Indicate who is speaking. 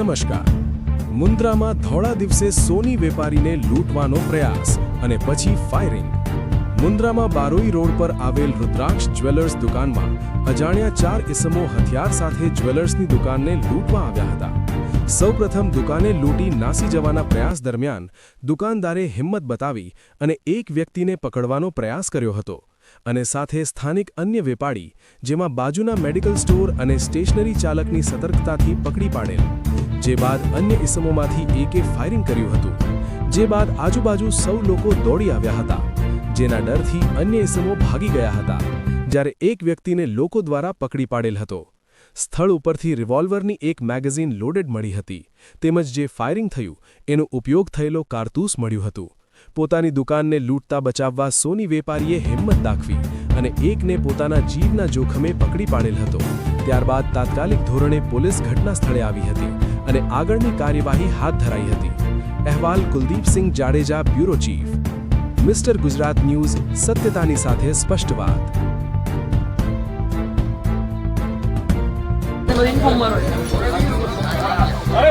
Speaker 1: નમસ્કાર. મુન્દ્રામાં ધોળા દિવસે સોની વેપારીને લૂંટવાનો પ્રયાસ અને પછી ફાયરિંગ મુન્દ્રામાં બારોઈ રોડ પર આવેલ રુદ્રાક્ષ જ્વેલર્સ દુકાનમાં અજાણ્યા ચાર ઇસમો હથિયાર સાથે જ્વેલર્સની દુકાનને લૂંટવા આવ્યા હતા. સૌપ્રથમ દુકાને લૂંટી નાસી જવાના પ્રયાસ દરમિયાન દુકાનદારે હિંમત બતાવી અને એક વ્યક્તિને પકડવાનો પ્રયાસ કર્યો હતો અને સાથે સ્થાનિક અન્ય વેપારી, જેમાં બાજુના મેડિકલ સ્ટોર અને સ્ટેશનરી ચાલકની સતર્કતાથી પકડી પાડેલ. જે બાદ અન્ય ઇસમોમાંથી એકે ફાયરિંગ કર્યું હતું, જે બાદ આજુબાજુ સૌ લોકો દોડી આવ્યા હતા, જેના ડરથી અન્ય ઇસમો ભાગી ગયા હતા, જ્યારે એક વ્યક્તિને લોકો દ્વારા પકડી પાડેલ હતો. સ્થળ ઉપરથી રિવોલ્વરની એક મેગેઝીન લોડેડ મળી હતી, તેમજ જે ફાયરિંગ થયું, એનો ઉપયોગ થયેલો કારતૂસ મળ્યું હતું. પોતાની દુકાનને લૂંટતા બચાવવા સોની વેપારીએ હિંમત દાખવી અને એકને પોતાના જીવના જોખમે પકડી પાડેલ હતો. ત્યારબાદ તાત્કાલિક ધોરણે પોલીસ ઘટના સ્થળે આવી હતી અને આગળની કાર્યવાહી હાથ ધરાઈ હતી અહેવાલ Kuldeepsinh Jadeja bureau chief mister Gujarat news સત્યતાની સાથે સ્પષ્ટ વાત
Speaker 2: અરે